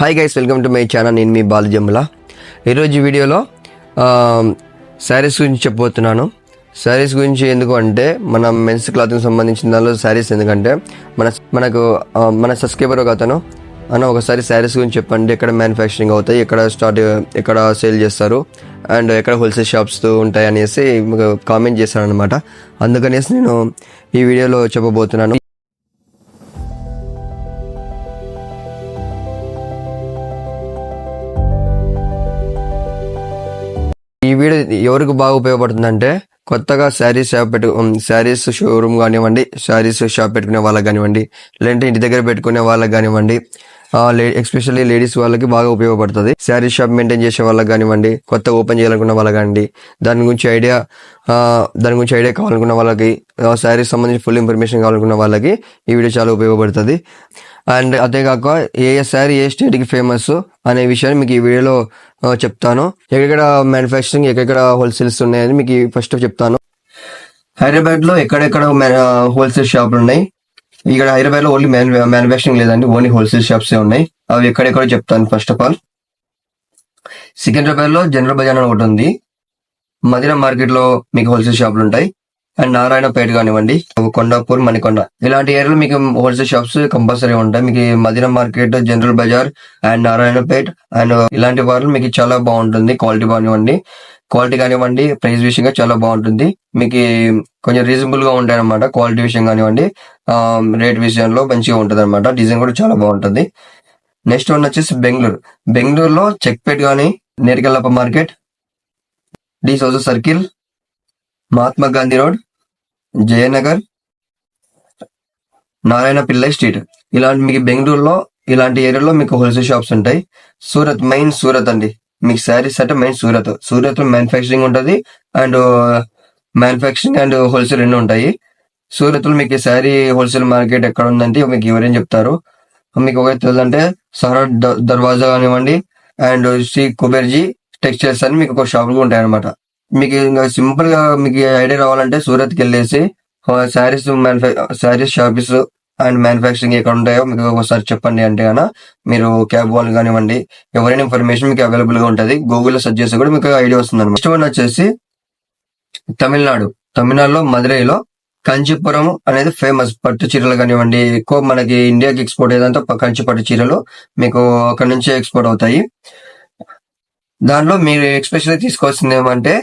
Hi guys welcome to my channel నేను మీ బాలజమ్ముల ఈరోజు వీడియోలో శారీస్ గురించి చెప్పబోతున్నాను. శారీస్ గురించి ఎందుకు అంటే మన మెన్స్ క్లాత్కి సంబంధించిన దానిలో శారీస్ ఎందుకంటే మన మనకు మన సబ్స్క్రైబర్ ఒక అతను. అన్న ఒకసారి శారీస్ గురించి చెప్పండి ఎక్కడ మ్యానుఫ్యాక్చరింగ్ అవుతాయి ఎక్కడ స్టార్ట్ ఎక్కడ సేల్ చేస్తారు అండ్ ఎక్కడ హోల్సేల్ షాప్స్ ఉంటాయి అనేసి కామెంట్ చేశాను అనమాట అందుకనేసి నేను ఈ వీడియోలో చెప్పబోతున్నాను. ఈ వీడియో ఎవరికి బాగా ఉపయోగపడుతుందంటే కొత్తగా శారీస్ షాప్ పెట్టు శారీస్ షోరూమ్ కానివ్వండి శారీస్ షాప్ పెట్టుకునే వాళ్ళకి కానివ్వండి లేదంటే ఇంటి దగ్గర పెట్టుకునే వాళ్ళకి కానివ్వండి ఎస్పెషల్లీ లేడీస్ వాళ్ళకి బాగా ఉపయోగపడుతుంది. శారీ షాప్ మెయింటైన్ చేసే వాళ్ళకి కానివ్వండి కొత్త ఓపెన్ చేయాలనుకున్న వాళ్ళకి కానివ్వండి దాని గురించి ఐడియా దాని గురించి ఐడియా కావాలనుకున్న వాళ్ళకి శారీస్ సంబంధించి ఫుల్ ఇన్ఫర్మేషన్ కావాలనుకున్న వాళ్ళకి ఈ వీడియో చాలా ఉపయోగపడుతుంది. అండ్ అంతేకాక ఏ ఏ శారీ ఏ స్టేట్కి ఫేమస్ అనే విషయాన్ని మీకు ఈ వీడియోలో చెప్తాను. ఎక్కడెక్కడ మ్యానుఫ్యాక్చరింగ్ ఎక్కడెక్కడ హోల్సేల్స్ ఉన్నాయని మీకు ఫస్ట్ చెప్తాను. హైదరాబాద్లో ఎక్కడెక్కడ హోల్సేల్ షాపులు ఉన్నాయి? ఇక్కడ హైదరాబాద్లో ఓన్లీ మ్యానుఫ్యాక్చరింగ్ లేదండి ఓన్లీ హోల్సేల్ షాప్స్ ఉన్నాయి. అవి ఎక్కడెక్కడో చెప్తాను ఫస్ట్ ఆఫ్ ఆల్ సికింద్రాబాద్లో జనరల్ బజార్ అని ఒకటి ఉంది. మదీనా మార్కెట్లో మీకు హోల్సేల్ షాపులు ఉంటాయి. అండ్ నారాయణపేట కానివ్వండి కొండాపూర్ మణికొండ. ఇలాంటి ఏరియాలో మీకు హోల్సేల్ షాప్స్ కంపల్సరీ ఉంటాయి. మీకు ఈ market general Bazaar and Narayanpet and ఇలాంటి వాళ్ళు మీకు చాలా బాగుంటుంది క్వాలిటీ కానివ్వండి క్వాలిటీ కానివ్వండి ప్రైస్ విషయంగా చాలా బాగుంటుంది. మీకు కొంచెం రీజనబుల్గా ఉంటాయి అనమాట క్వాలిటీ విషయం కానివ్వండి. రేట్ విషయంలో మంచిగా ఉంటుంది అనమాట డిజైన్ కూడా చాలా బాగుంటుంది. నెక్స్ట్ వన్ వచ్చేసి బెంగళూరు. బెంగళూరులో చెక్పేట్ కానీ నేరికల్లప్ప market D'Souza circle Mahatma Gandhi road Jayanagar Narayana Pillai street. ఇలాంటి మీకు బెంగళూరులో ఇలాంటి ఏరియాలో మీకు హోల్సేల్ షాప్స్ ఉంటాయి. సూరత్ మెయిన్ సూరత్ అండి. మీకు శారీస్ అంటే మెయిన్ సూరత్. సూరత్లో మ్యానుఫ్యాక్చరింగ్ ఉంటుంది and uh, manufacturing and wholesale రెండు ఉంటాయి. సూరత్లో మీకు శారీ హోల్సేల్ మార్కెట్ ఎక్కడ ఉందంటే మీకు ఎవరేం చెప్తారు. మీకు ఒక తెలియదంటే సహరడ్ ద- దర్వాజా కానివ్వండి అండ్ శ్రీ కుబెర్జీ టెక్స్టైల్స్ అని మీకు ఒక షాపులు ఉంటాయి అనమాట మీకు ఇంకా సింపుల్గా మీకు ఐడియా రావాలంటే సూరత్కి వెళ్ళేసి శారీస్ శారీస్ షాపీస్ అండ్ మ్యానుఫ్యాక్చరింగ్ ఎక్కడ ఉంటాయో మీకు ఒకసారి చెప్పండి అంటే కనుక మీరు క్యాబ్ వాళ్ళు కానివ్వండి ఎవరైనా ఇన్ఫర్మేషన్ మీకు అవైలబుల్గా ఉంటుంది గూగుల్లో సెర్చ్ చేస్తే కూడా మీకు ఐడియా వస్తుంది అనమాట నెక్స్ట్ వన్ వచ్చేసి తమిళనాడు. తమిళనాడులో మదురైలో కంచిపురం అనేది ఫేమస్ పట్టు చీరలు కానివ్వండి ఎక్కువ మనకి ఇండియాకి ఎక్స్పోర్ట్ ఏదంటే కంచి పట్టు చీరలు మీకు అక్కడ నుంచే ఎక్స్పోర్ట్ అవుతాయి. దాంట్లో మీరు ఎక్స్పెషల్లీ తీసుకోవాల్సింది ఏమంటే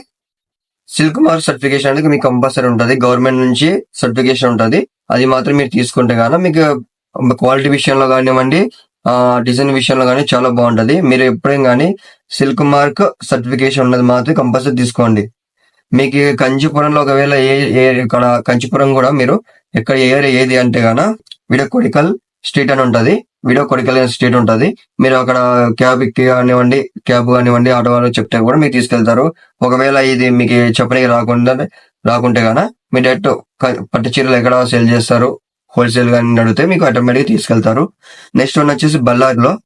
సిల్క్ మార్క్ సర్టిఫికేషన్ అనేది మీకు కంపల్సరీ ఉంటుంది. గవర్నమెంట్ నుంచి సర్టిఫికేషన్ ఉంటుంది. అది మాత్రం మీరు తీసుకుంటే కానీ మీకు క్వాలిటీ విషయంలో కానివ్వండి డిజైన్ విషయంలో కానీ చాలా బాగుంటుంది. మీరు ఎప్పుడైనా కానీ సిల్క్ మార్క్ సర్టిఫికేషన్ ఉన్నది మాత్రం కంపల్సరీ తీసుకోండి. మీకు కంచిపురంలో ఒకవేళ ఏ ఏ ఇక్కడ కంచిపురం కూడా మీరు ఎక్కడ ఏ ఏరియా ఏది అంటే గాన వీడియో కొడికల్ స్ట్రీట్ అని ఉంటుంది. వీడియో కొడికల్ స్ట్రీట్ ఉంటుంది. మీరు అక్కడ క్యాబ్ కానివ్వండి క్యాబ్ కానివ్వండి ఆటో వాళ్ళు చెప్తే కూడా మీకు తీసుకెళ్తారు. ఒకవేళ ఇది మీకు చెప్పడానికి రాకుండా రాకుంటే గాన మీ డైరెక్ట్ పట్టు చీరలు ఎక్కడ సేల్ చేస్తారు? హోల్సేల్గా అడిగితే మీకు ఆటోమేటిక్ తీసుకెళ్తారు. నెక్స్ట్ వన్ వచ్చేసి బల్లార్లో.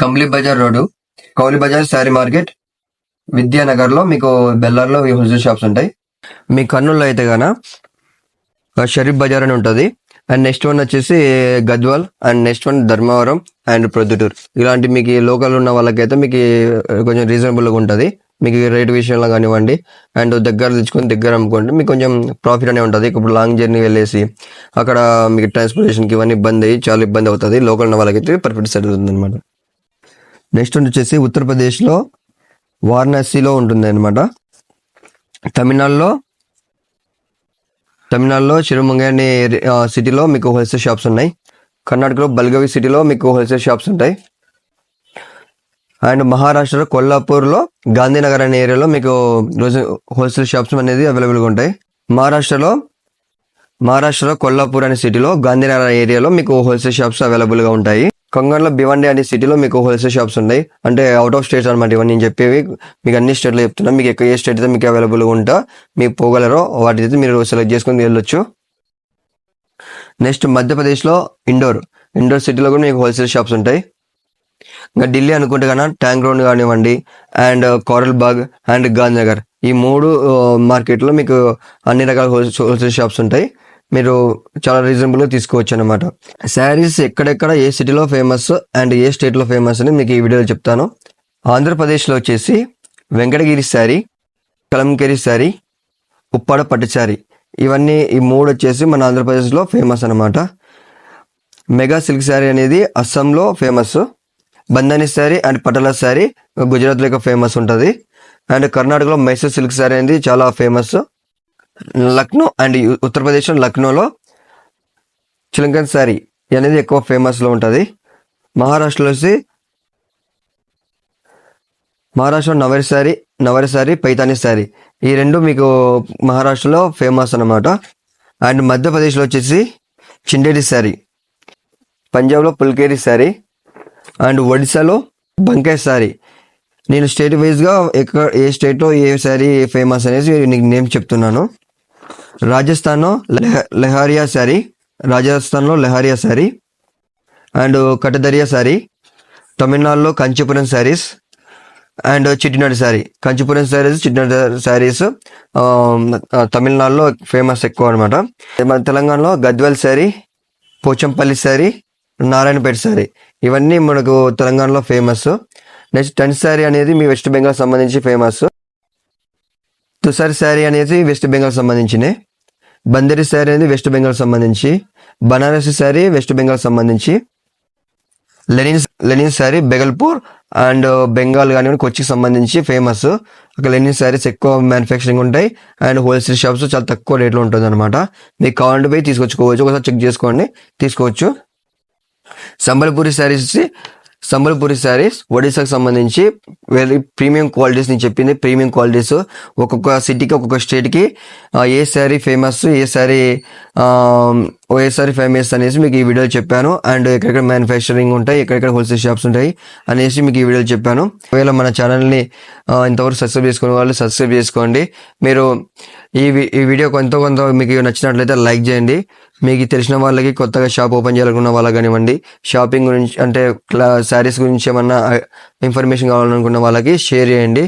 కంబ్లీ బజార్ రోడ్డు. కౌలి బజార్ శారీ మార్కెట్. విద్యానగర్లో మీకు బెల్లార్లో హోల్సేల్ షాప్స్ ఉంటాయి. మీ కర్నూలులో అయితే గాన షరీఫ్ బజార్ అని ఉంటుంది. అండ్ నెక్స్ట్ వన్ వచ్చేసి Gadwal. And next one Dharmavaram. And Proddatur. ఇలాంటి మీకు లోకల్ ఉన్న వాళ్ళకైతే మీకు కొంచెం రీజనబుల్గా ఉంటుంది. మీకు రేట్ విషయంలో కానివ్వండి అండ్ దగ్గర తెచ్చుకొని దగ్గర అమ్ముకోండి. మీకు కొంచెం ప్రాఫిట్ అనే ఉంటుంది. ఇప్పుడు లాంగ్ జర్నీ వెళ్ళేసి అక్కడ మీకు ట్రాన్స్పోర్టేషన్కి ఇవన్నీ ఇబ్బంది అయ్యి చాలా ఇబ్బంది అవుతుంది. లోకల్ ఉన్న వాళ్ళకైతే పర్ఫెక్ట్ సెట్ అవుతుంది అనమాట నెక్స్ట్ వన్ వచ్చేసి ఉత్తరప్రదేశ్లో వారణాసిలో ఉంటుంది అనమాట తమిళనాడులో తమిళనాడులో చిరుమంగని సిటీలో మీకు హోల్సేల్ షాప్స్ ఉన్నాయి. కర్ణాటకలో బల్గవి సిటీలో మీకు హోల్సేల్ షాప్స్ ఉంటాయి. అండ్ మహారాష్ట్రలో కొల్లాపూర్లో గాంధీనగర్ అనే ఏరియాలో మీకు రోజు హోల్సేల్ షాప్స్ అనేది అవైలబుల్గా ఉంటాయి. మహారాష్ట్రలో మహారాష్ట్రలో కొల్లాపూర్ అనే సిటీలో గాంధీనగర్ ఏరియాలో మీకు హోల్సేల్ షాప్స్ అవైలబుల్గా ఉంటాయి. కొంగన్లో భివండి అనే సిటీలో మీకు హోల్సేల్ షాప్స్ ఉన్నాయి. అంటే అవుట్ ఆఫ్ స్టేట్స్ అనమాట ఇవన్నీ నేను చెప్పేవి. మీకు అన్ని స్టేట్లో చెప్తున్నా. మీకు ఎక్కడ ఏ స్టేట్ అయితే మీకు అవైలబుల్గా ఉంటో మీకు పోగలరో వాటి అయితే మీరు సెలెక్ట్ చేసుకొని వెళ్ళొచ్చు. నెక్స్ట్ మధ్యప్రదేశ్లో ఇండోర్. ఇండోర్ సిటీలో కూడా మీకు హోల్సేల్ షాప్స్ ఉంటాయి. ఇంకా ఢిల్లీ అనుకుంటే కన్నా ట్యాంక్ రోడ్ కానివ్వండి and uh, Karol Bagh and Gandhinagar. ఈ మూడు uh, మార్కెట్లో మీకు అన్ని రకాల హోల్సేల్ షాప్స్ ఉంటాయి. మీరు చాలా రీజనబుల్గా తీసుకోవచ్చు అనమాట శారీస్ ఎక్కడెక్కడ ఏ సిటీలో ఫేమస్ అండ్ ఏ స్టేట్లో ఫేమస్ అని మీకు ఈ వీడియోలో చెప్తాను. ఆంధ్రప్రదేశ్లో వచ్చేసి వెంకటగిరి శారీ కలంకేరి శారీ ఉప్పాడ పట్టు శారీ. ఇవన్నీ ఈ మూడు వచ్చేసి మన ఆంధ్రప్రదేశ్లో ఫేమస్ అనమాట మెగా సిల్క్ శారీ అనేది అస్సాంలో ఫేమస్. బంధాని శారీ అండ్ పటల శారీ గుజరాత్లో ఎక్కువ ఫేమస్ ఉంటుంది. అండ్ కర్ణాటకలో మైసూర్ సిల్క్ శారీ అనేది చాలా ఫేమస్ లక్నో అండ్ ఉత్తరప్రదేశ్లో ఉత్తరప్రదేశ్ లక్నోలో చిలంకన్ శారీ అనేది ఎక్కువ ఫేమస్లో ఉంటుంది. మహారాష్ట్రలో వచ్చి మహారాష్ట్ర నవరి శారీ నవరి శారీ పైతాని శారీ. ఈ రెండు మీకు మహారాష్ట్రలో ఫేమస్ అన్నమాట. అండ్ మధ్యప్రదేశ్లో వచ్చేసి చిండేరి శారీ పంజాబ్లో పుల్కేరి శారీ అండ్ ఒడిశాలో బంకాయ్ సారీ. నేను స్టేట్ వైజ్గా ఎక్కడ ఏ స్టేట్లో ఏ శారీ ఫేమస్ అనేసి నీకు నేమ్ చెప్తున్నాను. రాజస్థాన్లో లెహారియా శారీ రాజస్థాన్లో లెహారియా శారీ అండ్ కటదరియా శారీ తమిళనాడులో కంచిపురం శారీస్ అండ్ చిట్టినాడు శారీ కంచిపురం శారీస్ చిట్టినాడు శారీస్ తమిళనాడులో ఫేమస్ ఎక్కువ అనమాట మన తెలంగాణలో గద్వాల్ శారీ పోచంపల్లి శారీ నారాయణపేట శారీ ఇవన్నీ మనకు తెలంగాణలో ఫేమస్ నెక్స్ట్ టెన్ శారీ అనేది మీ వెస్ట్ బెంగాల్ సంబంధించి ఫేమస్ తుసారి శారీ అనేది వెస్ట్ బెంగాల్ సంబంధించినే. బందరి శారీ అనేది వెస్ట్ బెంగాల్ సంబంధించి. బనారసి శారీ వెస్ట్ బెంగాల్ సంబంధించి. Linen linen sari Bhagalpur and Bengal కానీ కొచ్చికి సంబంధించి ఫేమస్ అక్కడ లెనిన్ శారీస్ ఎక్కువ మ్యానుఫ్యాక్చరింగ్ ఉంటాయి. అండ్ హోల్సేల్ షాప్స్ చాలా తక్కువ రేట్లో ఉంటుంది అనమాట మీకు కావాలంటే పోయి తీసుకొచ్చుకోవచ్చు. ఒకసారి చెక్ చేసుకోండి. తీసుకోవచ్చు. సంబల్పూరి శారీస్ సంబల్పూరి శారీస్ ఒడిశాకు సంబంధించి వెరీ ప్రీమియం క్వాలిటీస్ నేను చెప్పింది. ప్రీమియం క్వాలిటీస్ ఒక్కొక్క సిటీకి ఒక్కొక్క స్టేట్కి ఏ శారీ ఫేమస్ ఏ శారీ ఓఎస్ఆర్ శారీ ఫేమస్ అనేసి మీకు ఈ వీడియోలో చెప్పాను. అండ్ ఎక్కడెక్కడ మ్యానుఫ్యాక్చరింగ్ ఉంటాయి ఎక్కడెక్కడ హోల్సేల్ షాప్స్ ఉంటాయి అనేసి మీకు ఈ వీడియోలో చెప్పాను. ఒకవేళ మన ఛానల్ని ఇంతవరకు సబ్స్క్రైబ్ చేసుకునే వాళ్ళు సబ్స్క్రైబ్ చేసుకోండి. మీరు ఈ ఈ వీడియో కొంత కొంత మీకు నచ్చినట్లయితే లైక్ చేయండి. మీకు తెలిసిన వాళ్ళకి కొత్తగా షాప్ ఓపెన్ చేయాలనుకున్న వాళ్ళకి కానివ్వండి షాపింగ్ గురించి అంటే క్లా శారీస్ గురించి ఏమన్నా ఇన్ఫర్మేషన్ కావాలనుకున్న వాళ్ళకి షేర్ చేయండి.